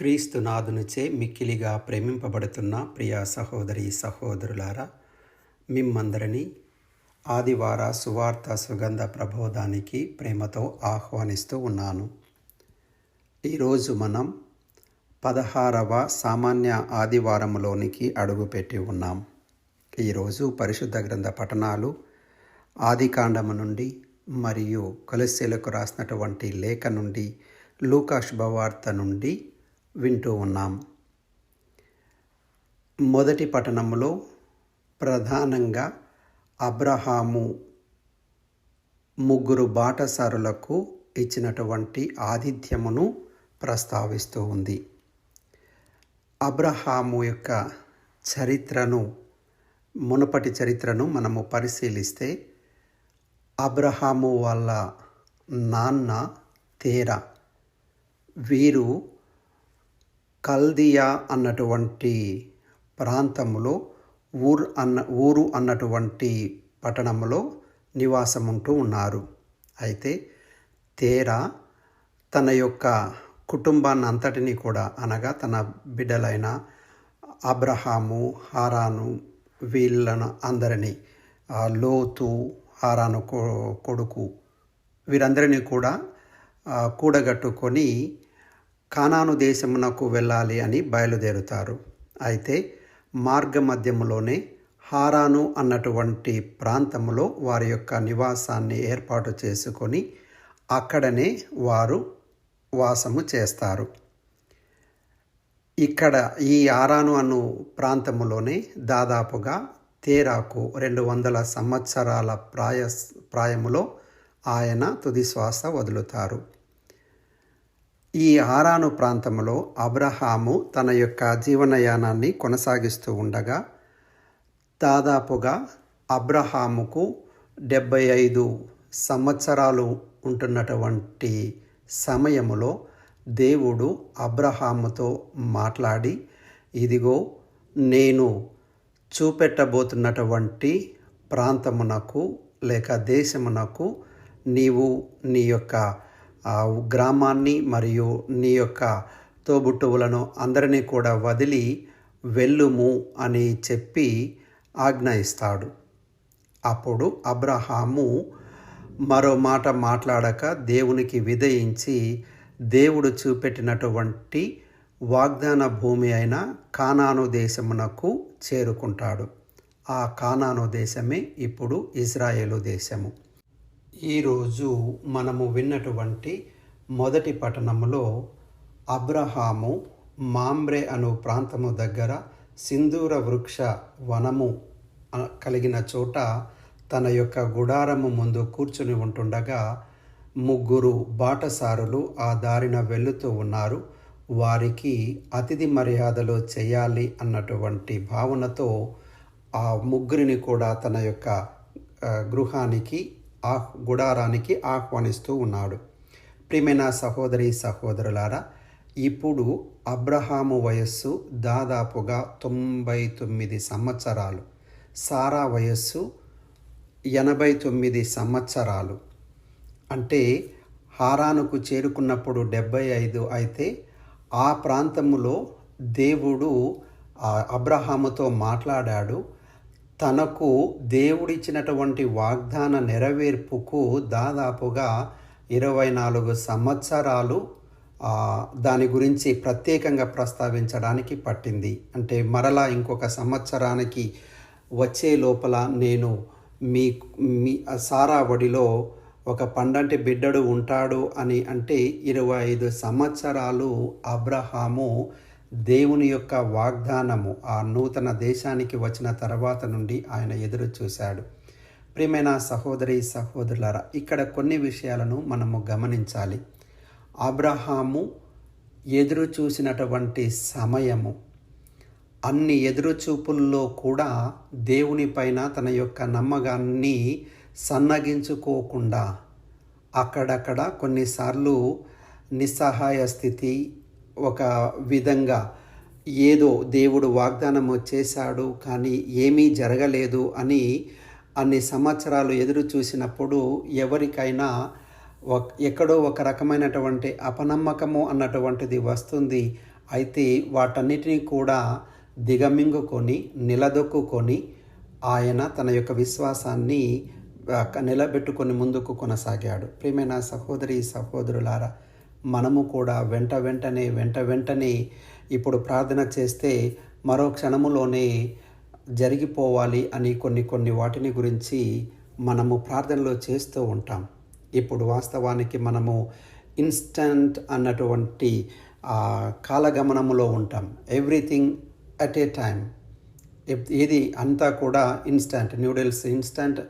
క్రీస్తునాథునిచే మిక్కిలిగా ప్రేమింపబడుతున్న ప్రియ సహోదరి సహోదరులారా మిమ్మందరినీ ఆదివార సువార్త సుగంధ ప్రబోధానికి ప్రేమతో ఆహ్వానిస్తూ ఉన్నాను. ఈరోజు మనం పదహారవ సామాన్య ఆదివారంలోనికి అడుగుపెట్టి ఉన్నాం. ఈరోజు పరిశుద్ధ గ్రంథ పఠనాలు ఆదికాండము నుండి మరియు కొలస్సీలకు రాసినటువంటి లేఖ నుండి లూకాశుభవార్త నుండి వింటూ ఉన్నాం. మొదటి పట్టణంలో ప్రధానంగా అబ్రహాము ముగ్గురు బాటసారులకు ఇచ్చినటువంటి ఆతిథ్యమును ప్రస్తావిస్తూ ఉంది. అబ్రహాము యొక్క చరిత్రను మునుపటి చరిత్రను మనము పరిశీలిస్తే అబ్రహాము వాళ్ళ నాన్న తేరా. వీరు కల్దియా అన్నటువంటి ప్రాంతంలో ఊర్ అన్న ఊరు అన్నటువంటి పట్టణంలో నివాసం ఉంటూ ఉన్నారు. అయితే తేరా తన యొక్క కుటుంబాన్ని అంతటినీ కూడా అనగా తన బిడ్డలైన అబ్రహాము హారాను వీళ్ళను అందరినీ లోతు హారాను కొడుకు వీరందరినీ కూడా కూడగట్టుకొని కానాను దేశమునకు వెళ్ళాలి అని బయలుదేరుతారు. అయితే మార్గ మధ్యములోనే హారాను అన్నటువంటి ప్రాంతంలో వారి యొక్క నివాసాన్ని ఏర్పాటు చేసుకొని అక్కడనే వారు వాసము చేస్తారు. ఇక్కడ ఈ ఆరాను అను ప్రాంతములోనే దాదాపుగా తేరాకు రెండు వందల సంవత్సరాల ప్రాయ ప్రాయములో ఆయన తుది శ్వాస వదులుతారు. ఈ ఆరాను ప్రాంతంలో అబ్రహాము తన యొక్క జీవనయానాన్ని కొనసాగిస్తూ ఉండగా దాదాపుగా అబ్రహాముకు డెబ్బై ఐదు సంవత్సరాలు ఉంటున్నటువంటి సమయములో దేవుడు అబ్రహాముతో మాట్లాడి ఇదిగో నేను చూపెట్టబోతున్నటువంటి ప్రాంతమునకు లేక దేశమునకు నీవు నీ యొక్క గ్రామాన్ని మరియు నీ యొక్క తోబుట్టువులను అందరినీ కూడా వదిలి వెళ్ళుము అని చెప్పి ఆజ్ఞ ఇస్తాడు. అప్పుడు అబ్రహాము మరో మాట మాట్లాడక దేవునికి విధయించి దేవుడు చూపెట్టినటువంటి వాగ్దాన భూమి అయిన కానాను దేశమునకు చేరుకుంటాడు. ఆ కానాను దేశమే ఇప్పుడు ఇజ్రాయేలు దేశము. ఈరోజు మనము విన్నటువంటి మొదటి పట్టణములో అబ్రహాము మాంబ్రే అను ప్రాంతము దగ్గర సింధూర వృక్ష వనము కలిగిన చోట తన యొక్క గుడారము ముందు కూర్చుని ఉంటుండగా ముగ్గురు బాటసారులు ఆ దారిన వెళుతూ ఉన్నారు. వారికి అతిథి మర్యాదలు చేయాలి అన్నటువంటి భావనతో ఆ ముగ్గురిని కూడా తన యొక్క గృహానికి ఆహ్ గుడారానికి ఆహ్వానిస్తూ ఉన్నాడు. ప్రియమైన సహోదరి సహోదరులారా ఇప్పుడు అబ్రహాము వయస్సు దాదాపుగా తొంభై తొమ్మిది సంవత్సరాలు. సారా వయస్సు ఎనభై తొమ్మిది సంవత్సరాలు. అంటే హారానుకు చేరుకున్నప్పుడు డెబ్బై ఐదు అయితే ఆ ప్రాంతములో దేవుడు అబ్రహాముతో మాట్లాడాడు. తనకు దేవుడిచ్చినటువంటి వాగ్దాన నెరవేర్పుకు దాదాపుగా ఇరవై నాలుగు సంవత్సరాలు దాని గురించి ప్రత్యేకంగా ప్రస్తావించడానికి పట్టింది. అంటే మరలా ఇంకొక సంవత్సరానికి వచ్చే లోపల నేను మీ మీ సారా ఒడిలో ఒక పండంటి బిడ్డడు ఉంటాడు అని అంటే ఇరవై ఐదు సంవత్సరాలు అబ్రహాము దేవుని యొక్క వాగ్దానము ఆ నూతన దేశానికి వచ్చిన తర్వాత నుండి ఆయన ఎదురు చూశాడు. ప్రియమైన సహోదరి సహోదరులారా ఇక్కడ కొన్ని విషయాలను మనము గమనించాలి. అబ్రహాము ఎదురు చూసినటువంటి సమయము అన్ని ఎదురుచూపుల్లో కూడా దేవునిపైన తన యొక్క నమ్మకాన్ని సన్నగించుకోకుండా అక్కడక్కడ కొన్నిసార్లు నిస్సహాయ స్థితి ఒక విధంగా ఏదో దేవుడు వాగ్దానము చేశాడు కానీ ఏమీ జరగలేదు అని అన్ని సంవత్సరాలు ఎదురు చూసినప్పుడు ఎవరికైనా ఒక ఎక్కడో ఒక రకమైనటువంటి అపనమ్మకము అన్నటువంటిది వస్తుంది. అయితే వాటన్నిటినీ కూడా దిగమింగుకొని నిలదొక్కుకొని ఆయన తన యొక్క విశ్వాసాన్ని నిలబెట్టుకొని ముందుకు కొనసాగాడు. ప్రియమైన సహోదరి సహోదరులారా మనము కూడా వెంట వెంటనే వెంట వెంటనే ఇప్పుడు ప్రార్థన చేస్తే మరో క్షణములోనే జరిగిపోవాలి అని కొన్ని కొన్ని వాటిని గురించి మనము ప్రార్థనలో చేస్తూ ఉంటాం. ఇప్పుడు వాస్తవానికి మనము ఇన్స్టంట్ అన్నటువంటి కాలగమనములో ఉంటాం. ఎవ్రీథింగ్ అట్ ఏ టైం ఏది అంతా కూడా ఇన్స్టంట్. Noodles instant.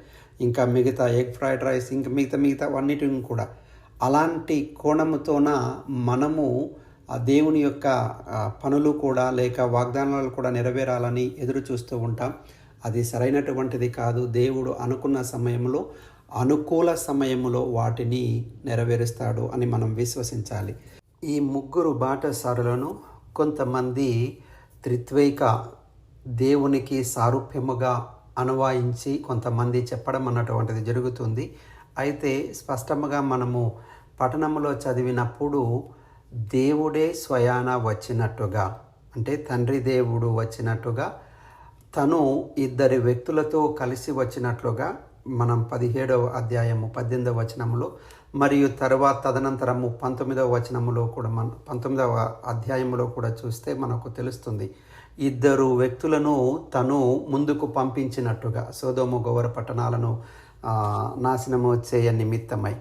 ఇంకా మిగతా ఎగ్ ఫ్రైడ్ రైస్ ఇంకా మిగతా మిగతా అన్నిటిని కూడా. అలాంటి కోణముతోన మనము ఆ దేవుని యొక్క పనులు కూడా లేక వాగ్దానాలు కూడా నెరవేరాలని ఎదురు చూస్తూ ఉంటాం. అది సరైనటువంటిది కాదు. దేవుడు అనుకున్న సమయంలో అనుకూల సమయంలో వాటిని నెరవేరుస్తాడు అని మనం విశ్వసించాలి. ఈ ముగ్గురు బాటసారులను కొంతమంది త్రిత్వైక దేవునికి సారూప్యముగా అనువాయించి కొంతమంది చెప్పడం అన్నటువంటిది జరుగుతుంది. అయితే స్పష్టముగా మనము పఠనంలో చదివినప్పుడు దేవుడే స్వయాన వచ్చినట్టుగా అంటే తండ్రి దేవుడు వచ్చినట్టుగా తను ఇద్దరి వ్యక్తులతో కలిసి వచ్చినట్లుగా మనం పదిహేడవ అధ్యాయము పద్దెనిమిదవ వచనములో మరియు తర్వాత తదనంతరము పంతొమ్మిదవ వచనములో కూడా మన పంతొమ్మిదవ అధ్యాయంలో కూడా చూస్తే మనకు తెలుస్తుంది. ఇద్దరు వ్యక్తులను తను ముందుకు పంపించినట్టుగా సోదోము గౌర పట్టణాలను నాశనం నాశనము చేయ నిమిత్తమై.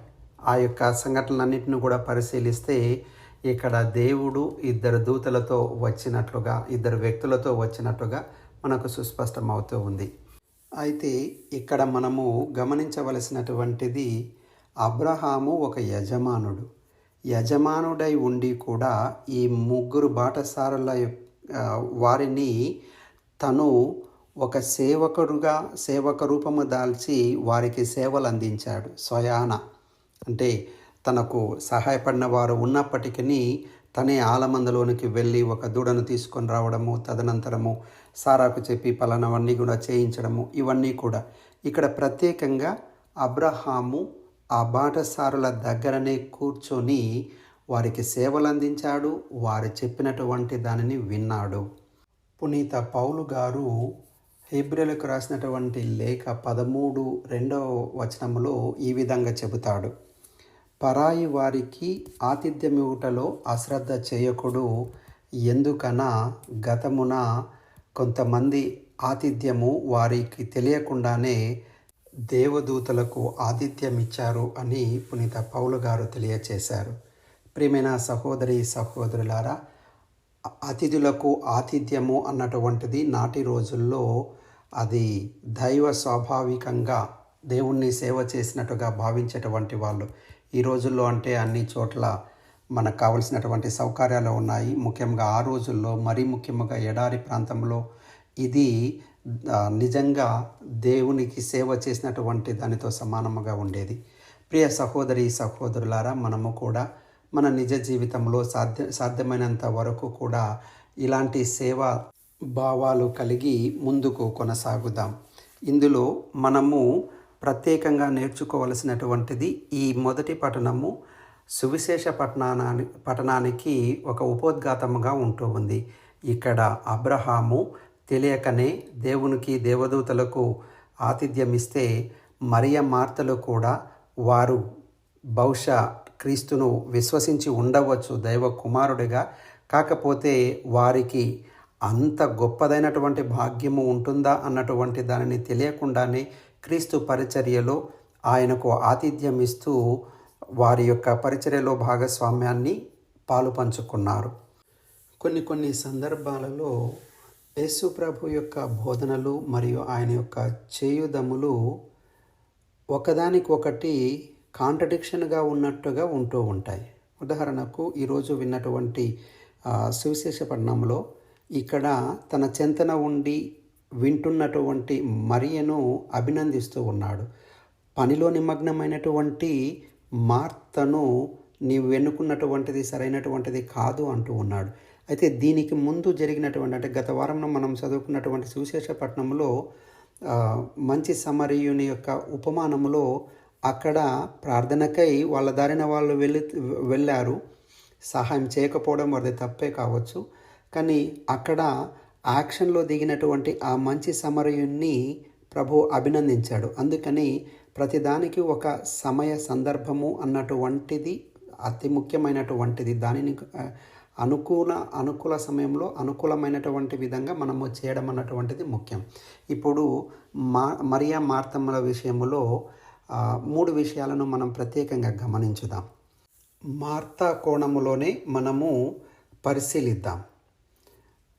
ఆ యొక్క సంఘటనలన్నింటిని కూడా పరిశీలిస్తే ఇక్కడ దేవుడు ఇద్దరు దూతలతో వచ్చినట్లుగా ఇద్దరు వ్యక్తులతో వచ్చినట్టుగా మనకు సుస్పష్టమవుతూ ఉంది. అయితే ఇక్కడ మనము గమనించవలసినటువంటిది అబ్రహాము ఒక యజమానుడు. యజమానుడై ఉండి కూడా ఈ ముగ్గురు బాటసారుల వారిని తను ఒక సేవకుడుగా సేవక రూపము దాల్చి వారికి సేవలు అందించాడు స్వయాన అంటే తనకు సహాయపడిన వారు ఉన్నప్పటికీ తనే ఆలమందలోనికి వెళ్ళి ఒక దూడను తీసుకొని రావడము తదనంతరము సారాకు చెప్పి పలానవన్నీ కూడా చేయించడము ఇవన్నీ కూడా. ఇక్కడ ప్రత్యేకంగా అబ్రహాము ఆ బాటసారుల దగ్గరనే కూర్చొని వారికి సేవలు అందించాడు వారు చెప్పినటువంటి దానిని విన్నాడు. పునీత పౌలు గారు హెబ్రిలకు రాసినటువంటి లేఖ పదమూడు రెండవ వచనములో ఈ విధంగా చెబుతాడు. పరాయి వారికి ఆతిథ్యమివుటలో అశ్రద్ధ చేయకుడు ఎందుకనా గతమున కొంతమంది ఆతిథ్యము వారికి తెలియకుండానే దేవదూతలకు ఆతిథ్యం ఇచ్చారు అని పునీత పౌలు గారు తెలియచేశారు. ప్రియమైన సహోదరి సహోదరులారా అతిథులకు ఆతిథ్యము అన్నటువంటిది నాటి రోజుల్లో అది దైవ స్వాభావికంగా దేవుణ్ణి సేవ చేసినట్టుగా భావించేటువంటి వాళ్ళు. ఈ రోజుల్లో అంటే అన్ని చోట్ల మనకు కావలసినటువంటి సౌకర్యాలు ఉన్నాయి. ముఖ్యంగా ఆ రోజుల్లో మరీ ముఖ్యంగా ఎడారి ప్రాంతంలో ఇది నిజంగా దేవునికి సేవ చేసినటువంటి దానితో సమానముగా ఉండేది. ప్రియ సహోదరి సహోదరులారా మనము కూడా మన నిజ జీవితంలో సాధ్య సాధ్యమైనంత వరకు కూడా ఇలాంటి సేవ భావాలు కలిగి ముందుకు కొనసాగుదాం. ఇందులో మనము ప్రత్యేకంగా నేర్చుకోవలసినటువంటిది ఈ మొదటి పట్టణము సువిశేష పట్టణాని పట్టణానికి ఒక ఉపోద్ఘాతముగా ఉంటూ ఉంది. ఇక్కడ అబ్రహాము తెలియకనే దేవునికి దేవదూతలకు ఆతిథ్యం ఇస్తే మరియ మార్తలు కూడా వారు బహుశా క్రీస్తును విశ్వసించి ఉండవచ్చు దైవ కుమారుడిగా. కాకపోతే వారికి అంత గొప్పదైనటువంటి భాగ్యము ఉంటుందా అన్నటువంటి దానిని తెలియకుండానే క్రీస్తు పరిచర్యలో ఆయనకు ఆతిథ్యం ఇస్తూ వారి యొక్క పరిచర్యలో భాగస్వామ్యాన్ని పాలు పంచుకున్నారు. కొన్ని కొన్ని సందర్భాలలో యేసు ప్రభు యొక్క బోధనలు మరియు ఆయన యొక్క చేయుదములు ఒకదానికొకటి కాంట్రడిక్షన్గా ఉన్నట్టుగా ఉంటూ ఉంటాయి. ఉదాహరణకు ఈరోజు విన్నటువంటి సువిశేషపట్నంలో సువిశేష ఇక్కడ తన చెంతన ఉండి వింటున్నటువంటి మరియను అభినందిస్తూ ఉన్నాడు. పనిలో నిమగ్నమైనటువంటి మార్తను నీవు ఎన్నుకున్నటువంటిది సరైనటువంటిది కాదు అంటూ ఉన్నాడు. అయితే దీనికి ముందు జరిగినటువంటి అంటే గత వారంలో మనం చదువుకున్నటువంటి సువిశేషపట్నంలో మంచి సమరయుని యొక్క ఉపమానములో అక్కడ ప్రార్థనకై వాళ్ళ దారిన వాళ్ళు వెళ్ళి వెళ్ళారు. సహాయం చేయకపోవడం అది తప్పే కావచ్చు. కానీ అక్కడ యాక్షన్లో దిగినటువంటి ఆ మంచి సమరయుణ్ణి ప్రభు అభినందించాడు. అందుకని ప్రతిదానికి ఒక సమయ సందర్భము అన్నటువంటిది అతి ముఖ్యమైనటువంటిది. దానిని అనుకూల అనుకూల సమయంలో అనుకూలమైనటువంటి విధంగా మనము చేయడం అన్నటువంటిది ముఖ్యం. ఇప్పుడు మా మరియా మార్తమ్మల విషయంలో మూడు విషయాలను మనం ప్రత్యేకంగా గమనించుదాం. మార్తా కోణములోనే మనము పరిశీలిద్దాం.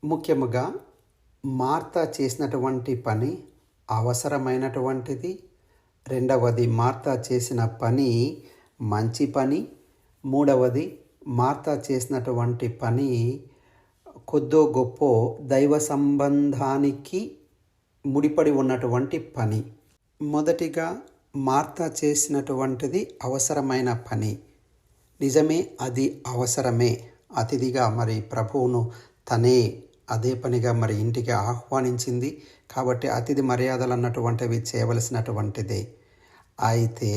ముఖ్యముగా మార్త చేసినటువంటి పని అవసరమైనటువంటిది. రెండవది మార్త చేసిన పని మంచి పని. మూడవది మార్త చేసినటువంటి పని కొద్దో గొప్ప దైవ సంబంధానికి ముడిపడి ఉన్నటువంటి పని. మొదటిగా మార్త చేసినటువంటిది అవసరమైన పని. నిజమే అది అవసరమే. అతిథిగా మరి ప్రభువును తనే అదే పనిగా మరి ఇంటికి ఆహ్వానించింది. కాబట్టి అతిథి మర్యాదలు అన్నటువంటివి చేయవలసినటువంటిదే. అయితే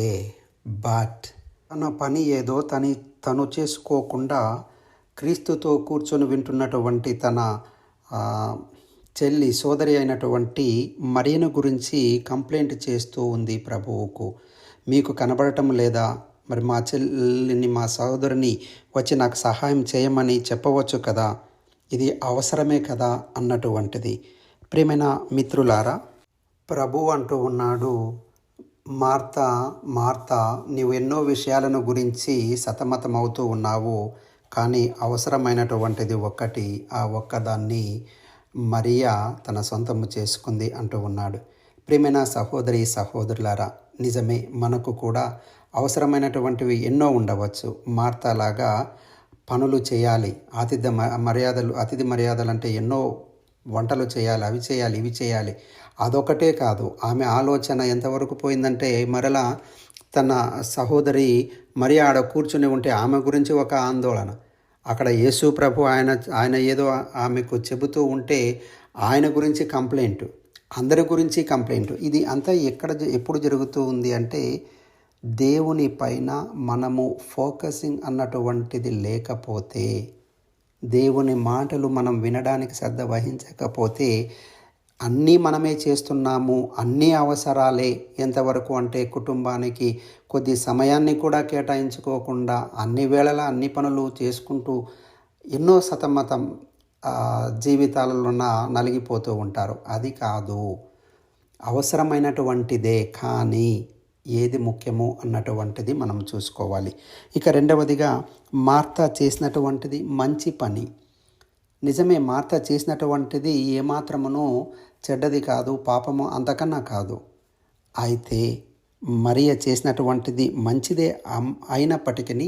బట్ తన పని ఏదో తని తను చేసుకోకుండా క్రీస్తుతో కూర్చొని వింటున్నటువంటి తన చెల్లి సోదరి అయినటువంటి మరియను గురించి కంప్లైంట్ చేస్తూ ఉంది ప్రభువుకు. మీకు కనబడటం లేదా? మరి మా చెల్లిని మా సోదరిని వచ్చి నాకు సహాయం చేయమని చెప్పవచ్చు కదా? ఇది అవసరమే కదా అన్నటువంటిది. ప్రేమైన మిత్రులారా ప్రభు అంటూ ఉన్నాడు మార్త మార్త నీవు ఎన్నో విషయాలను గురించి సతమతమవుతూ ఉన్నావు కానీ అవసరమైనటువంటిది ఒక్కటి ఆ ఒక్కదాన్ని మరియా తన సొంతము చేసుకుంది అంటూ ఉన్నాడు. ప్రేమైన సహోదరి సహోదరులారా నిజమే మనకు కూడా అవసరమైనటువంటివి ఎన్నో ఉండవచ్చు. మార్తాలాగా పనులు చేయాలి. ఆతిథ్య మ- మర్యాదలు అతిథి మర్యాదలు అంటే ఎన్నో వంటలు చేయాలి అవి చేయాలి ఇవి చేయాలి. అదొకటే కాదు. ఆమె ఆలోచన ఎంతవరకు పోయిందంటే మరలా తన సహోదరి మరి ఆడ కూర్చుని ఉంటే ఆమె గురించి ఒక ఆందోళన. అక్కడ యేసు ప్రభు ఆయన ఆయన ఏదో ఆమెకు చెబుతూ ఉంటే ఆయన గురించి కంప్లైంట్ అందరి గురించి కంప్లైంట్. ఇది అంతా ఎక్కడ జ- ఎప్పుడు జరుగుతూ ఉంది అంటే దేవుని పైన మనము ఫోకసింగ్ అన్నటువంటిది లేకపోతే దేవుని మాటలు మనం వినడానికి శ్రద్ధ వహించకపోతే అన్నీ మనమే చేస్తున్నాము అన్ని అవసరాలే ఎంతవరకు అంటే కుటుంబానికి కొద్ది సమయాన్ని కూడా కేటాయించుకోకుండా అన్ని వేళలా అన్ని పనులు చేసుకుంటూ ఎన్నో సతమతం ఆ, జీవితాలలో నలిగిపోతూ ఉంటారు. అది కాదు. అవసరమైనటువంటిదే కానీ ఏది ముఖ్యమో అన్నటువంటిది మనం చూసుకోవాలి. ఇక రెండవదిగా మార్త చేసినటువంటిది మంచి పని. నిజమే మార్త చేసినటువంటిది ఏమాత్రమును చెడ్డది కాదు పాపము అంతకన్నా కాదు. అయితే మరియ చేసినటువంటిది మంచిదే అయినప్పటికీ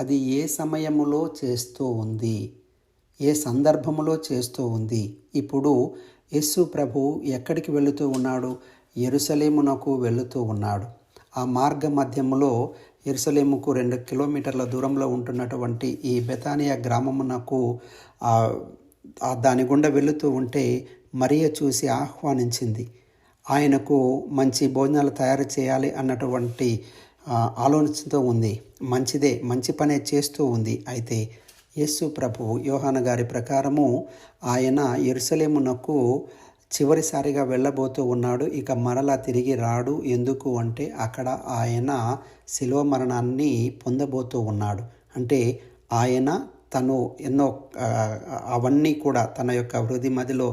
అది ఏ సమయములో చేస్తూ ఉంది? ఏ సందర్భములో చేస్తూ ఉంది? ఇప్పుడు యస్సు ప్రభు ఎక్కడికి వెళుతూ ఉన్నాడు? ఎరుసలేమునకు వెళుతూ ఉన్నాడు. ఆ మార్గ మధ్యంలో ఎరుసలేముకు రెండు కిలోమీటర్ల దూరంలో ఉంటున్నటువంటి ఈ బెతానియా గ్రామమునకు దాని గుండా వెళుతూ ఉంటే మరియ చూసి ఆహ్వానించింది. ఆయనకు మంచి భోజనాలు తయారు చేయాలి అన్నటువంటి ఆలోచనతో ఉంది. మంచిదే మంచి పనే చేస్తూ ఉంది. అయితే యేసు ప్రభువు యోహాన గారి ప్రకారము ఆయన ఎరుసలేమునకు చివరిసారిగా వెళ్ళబోతూ ఉన్నాడు. ఇక మరలా తిరిగి రాడు. ఎందుకు అంటే అక్కడ ఆయన శిలువ మరణాన్ని పొందబోతూ ఉన్నాడు. అంటే ఆయన తను ఎన్నో అవన్నీ కూడా తన యొక్క వృద్ధి మదిలో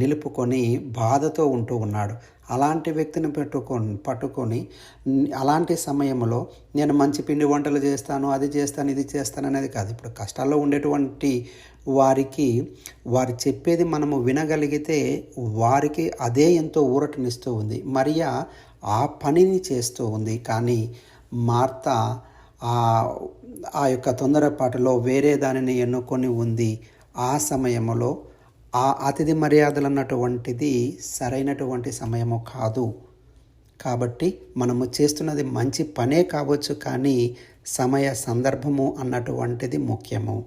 నిలుపుకొని బాధతో ఉంటూ ఉన్నాడు. అలాంటి వ్యక్తిని పెట్టుకొని పట్టుకొని అలాంటి సమయంలో నేను మంచి పిండి వంటలు చేస్తాను అది చేస్తాను ఇది చేస్తాను అనేది కాదు. ఇప్పుడు కష్టాల్లో ఉండేటువంటి వారికి వారు చెప్పేది మనము వినగలిగితే వారికి అదే ఎంతో ఊరటనిస్తూ ఉంది. మరియా ఆ పనిని చేస్తూ ఉంది. కానీ మార్త ఆ ఆ యొక్క తొందరపాటులో వేరే దానిని ఎన్నుకొని ఉంది. ఆ సమయంలో ఆ అతిథి మర్యాదలు అన్నటువంటిది సరైనటువంటి సమయము కాదు. కాబట్టి మనము చేస్తున్నది మంచి పనే కావచ్చు కానీ సమయ సందర్భము అన్నటువంటిది ముఖ్యము.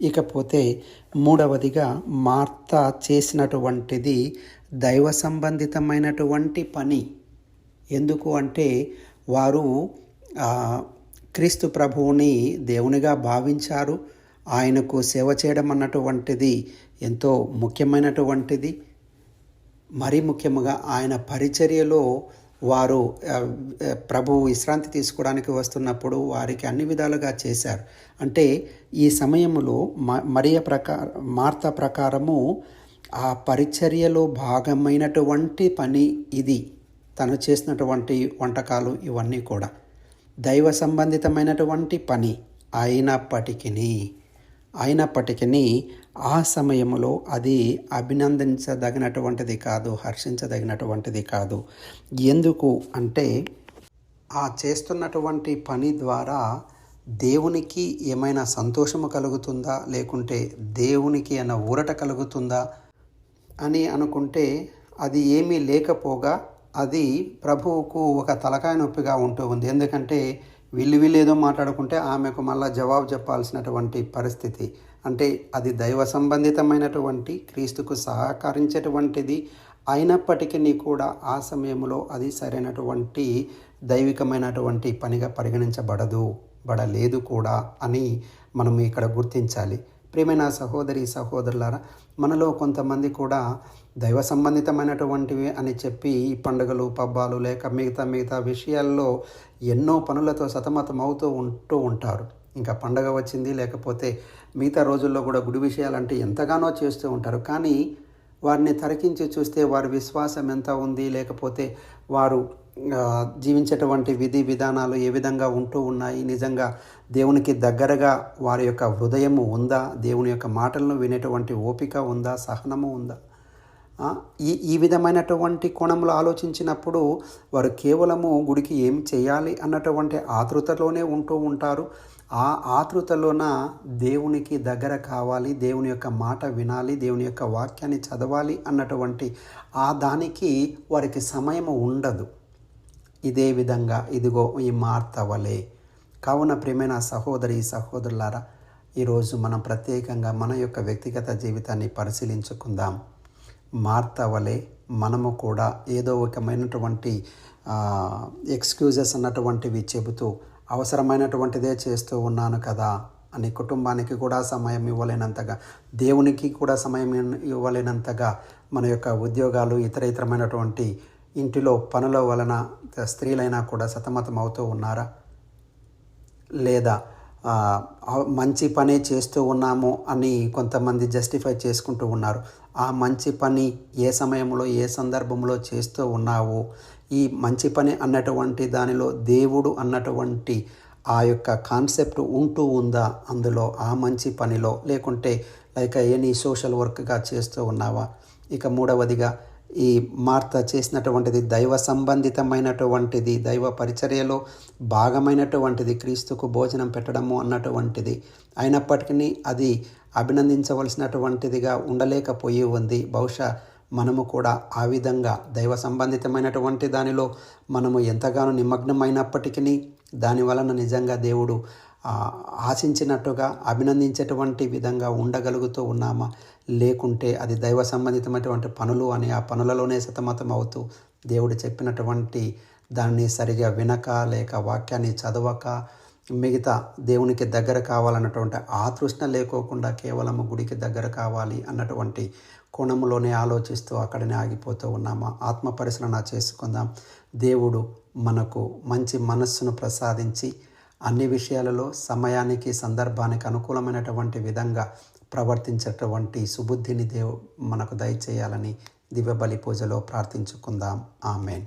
ఇకపోతే మూడవదిగా మార్త చేసినటువంటిది దైవ సంబంధితమైనటువంటి పని. ఎందుకు అంటే వారు క్రీస్తు ప్రభువుని దేవునిగా భావించారు. ఆయనకు సేవ చేయడం అన్నటువంటిది ఎంతో ముఖ్యమైనటువంటిది. మరీ ముఖ్యముగా ఆయన పరిచర్యలో వారు ప్రభు విశ్రాంతి తీసుకోవడానికి వస్తున్నప్పుడు వారికి అన్ని విధాలుగా చేశారు. అంటే ఈ సమయంలో మ మరియ ప్రకార మార్త ప్రకారము ఆ పరిచర్యలో భాగమైనటువంటి పని ఇది. తను చేసినటువంటి వంటకాలు ఇవన్నీ కూడా. దైవ సంబంధితమైనటువంటి పని అయినప్పటికీ అయినప్పటికీ ఆ సమయంలో అది అభినందించదగినటువంటిది కాదు హర్షించదగినటువంటిది కాదు. ఎందుకు అంటే ఆ చేస్తున్నటువంటి పని ద్వారా దేవునికి ఏమైనా సంతోషము కలుగుతుందా? లేకుంటే దేవునికి ఏమైనా ఊరట కలుగుతుందా? అని అనుకుంటే అది ఏమీ లేకపోగా అది ప్రభువుకు ఒక తలకాయ నొప్పిగా ఉంటూ ఉంది. ఎందుకంటే వీళ్ళు వీళ్ళు ఏదో మాట్లాడుకుంటే ఆమెకు మళ్ళీ జవాబు చెప్పాల్సినటువంటి పరిస్థితి. అంటే అది దైవ సంబంధితమైనటువంటి క్రీస్తుకు సహకరించేటువంటిది అయినప్పటికీ కూడా ఆ సమయంలో అది సరైనటువంటి దైవికమైనటువంటి పనిగా పరిగణించబడదు బడలేదు కూడా అని మనం ఇక్కడ గుర్తించాలి. ప్రియమైన సహోదరి సహోదరులారా మనలో కొంతమంది కూడా దైవ సంబంధితమైనటువంటివి అని చెప్పి ఈ పండుగలు పబ్బాలు లేక మిగతా మిగతా విషయాల్లో ఎన్నో పనులతో సతమతం అవుతూ ఉంటూ ఉంటారు. ఇంకా పండగ వచ్చింది లేకపోతే మిగతా రోజుల్లో కూడా గుడి విషయాలంటే ఎంతగానో చేస్తూ ఉంటారు. కానీ వారిని తరకించి చూస్తే వారి విశ్వాసం ఎంత ఉంది లేకపోతే వారు జీవించేటువంటి విధి విధానాలు ఏ విధంగా ఉంటూ ఉన్నాయి నిజంగా దేవునికి దగ్గరగా వారి యొక్క హృదయము ఉందా దేవుని యొక్క మాటలను వినేటువంటి ఓపిక ఉందా సహనము ఉందా? ఈ ఈ విధమైనటువంటి కోణంలో ఆలోచించినప్పుడు వారు కేవలము గుడికి ఏం చేయాలి అన్నటువంటి ఆతృతలోనే ఉంటూ ఉంటారు. ఆ ఆతృతలోన దేవునికి దగ్గర కావాలి దేవుని యొక్క మాట వినాలి దేవుని యొక్క వాక్యాన్ని చదవాలి అన్నటువంటి ఆ దానికి వారికి సమయం ఉండదు. ఇదే విధంగా ఇదిగో ఈ మార్తవలే కావున ప్రేమైన సహోదరి సహోదరులారా ఈరోజు మనం ప్రత్యేకంగా మన యొక్క వ్యక్తిగత జీవితాన్ని పరిశీలించుకుందాం. మార్తవలే మనము కూడా ఏదో ఒకమైనటువంటి ఎక్స్క్యూజెస్ అన్నటువంటివి చెబుతూ అవసరమైనటువంటిదే చేస్తూ ఉన్నాను కదా అని కుటుంబానికి కూడా సమయం ఇవ్వలేనంతగా దేవునికి కూడా సమయం ఇవ్వలేనంతగా మన యొక్క ఉద్యోగాలు ఇతర ఇతరమైనటువంటి ఇంటిలో పనుల వలన స్త్రీలైనా కూడా సతమతం అవుతూ ఉన్నారా? లేదా మంచి పని చేస్తూ ఉన్నాము అని కొంతమంది జస్టిఫై చేసుకుంటూ ఉన్నారు. ఆ మంచి పని ఏ సమయంలో ఏ సందర్భంలో చేస్తూ ఉన్నావు? ఈ మంచి పని అన్నటువంటి దానిలో దేవుడు అన్నటువంటి ఆ యొక్క కాన్సెప్ట్ ఉంటూ ఉందా అందులో ఆ మంచి పనిలో? లేకుంటే లైక్ ఎనీ సోషల్ వర్క్గా చేస్తూ ఉన్నావా? ఇక మూడవదిగా ఈ మార్త చేసినటువంటిది దైవ సంబంధితమైనటువంటిది దైవ పరిచర్యలో భాగమైనటువంటిది క్రీస్తుకు భోజనం పెట్టడము అన్నటువంటిది. అయినప్పటికీ అది అభినందించవలసినటువంటిదిగా ఉండలేకపోయి ఉంది. బహుశా మనము కూడా ఆ విధంగా దైవ సంబంధితమైనటువంటి దానిలో మనము ఎంతగానో నిమగ్నమైనప్పటికీ దాని వలన నిజంగా దేవుడు ఆశించినట్టుగా అభినందించేటువంటి విధంగా ఉండగలుగుతూ ఉన్నామా? లేకుంటే అది దైవ సంబంధితమైనటువంటి పనులు అని ఆ పనులలోనే సతమతం అవుతూ దేవుడు చెప్పినటువంటి దాన్ని సరిగా వినక లేక వాక్యాన్ని చదవక మిగతా దేవునికి దగ్గర కావాలన్నటువంటి ఆతృష్ణ లేకోకుండా కేవలం గుడికి దగ్గర కావాలి అన్నటువంటి కోణంలోనే ఆలోచిస్తూ అక్కడనే ఆగిపోతూ ఉన్నామా? ఆత్మ పరిశీలన చేసుకుందాం. దేవుడు మనకు మంచి మనస్సును ప్రసాదించి అన్ని విషయాలలో సమయానికి సందర్భానికి అనుకూలమైనటువంటి విధంగా ప్రవర్తించేటువంటి సుబుద్ధిని దేవు మనకు దయచేయాలని దివ్య బలి పూజలో ప్రార్థించుకుందాం. ఆమెన్.